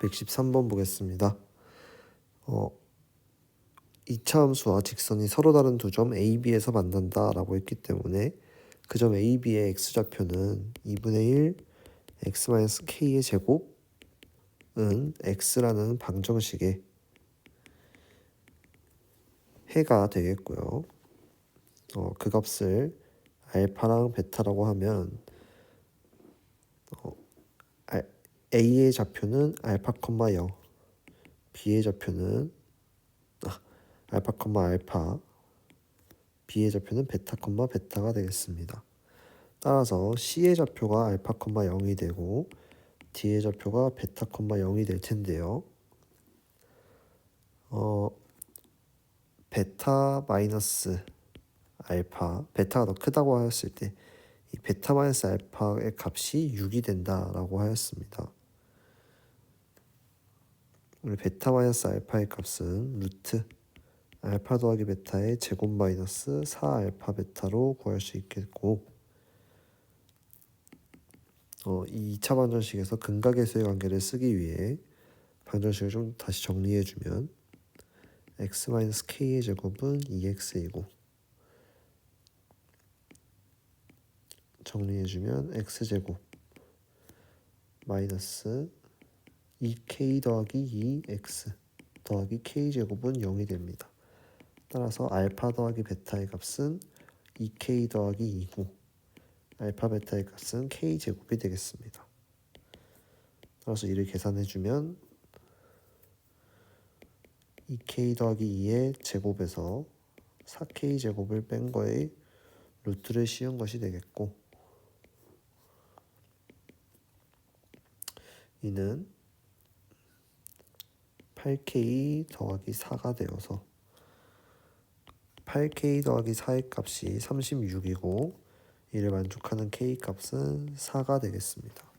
113번 보겠습니다. 어, 이차 함수와 직선이 서로 다른 두 점 A, B에서 만난다 라고 했기 때문에 그 점 A, B의 x좌표는 2분의 1 x-k의 제곱은 x라는 방정식의 해가 되겠고요. 어, 그 값을 알파랑 베타라고 하면 어, 알, A의 좌표는 알파, 0, B의 좌표는 아, 알파, 알파, B의 좌표는 베타, 베타가 되겠습니다. 따라서 C의 좌표가 알파, 0이 되고 D의 좌표가 베타, 0이 될 텐데요. 어, 베타 마이너스 알파, 베타가 더 크다고 하였을 때 이 베타 마이너스 알파의 값이 6이 된다라고 하였습니다. 우리 베타 마이너스 알파의 값은 루트 알파 더하기 베타의 제곱 마이너스 4 알파 베타로 구할 수 있겠고 어, 이 2차 방정식에서 근각계수의 관계를 쓰기 위해 방정식을 좀 다시 정리해 주면 x-k의 제곱은 2x이고 정리해주면 x제곱 마이너스 2k 더하기 2x 더하기 k제곱은 0이 됩니다. 따라서 알파 더하기 베타의 값은 2k 더하기 2고 알파 베타의 값은 k제곱이 되겠습니다. 따라서 이를 계산해주면 2k 더하기 2의 제곱에서 4k 제곱을 뺀 거에 루트를 씌운 것이 되겠고 이는 8k 더하기 4가 되어서 8k 더하기 4의 값이 36이고 이를 만족하는 k 값은 4가 되겠습니다.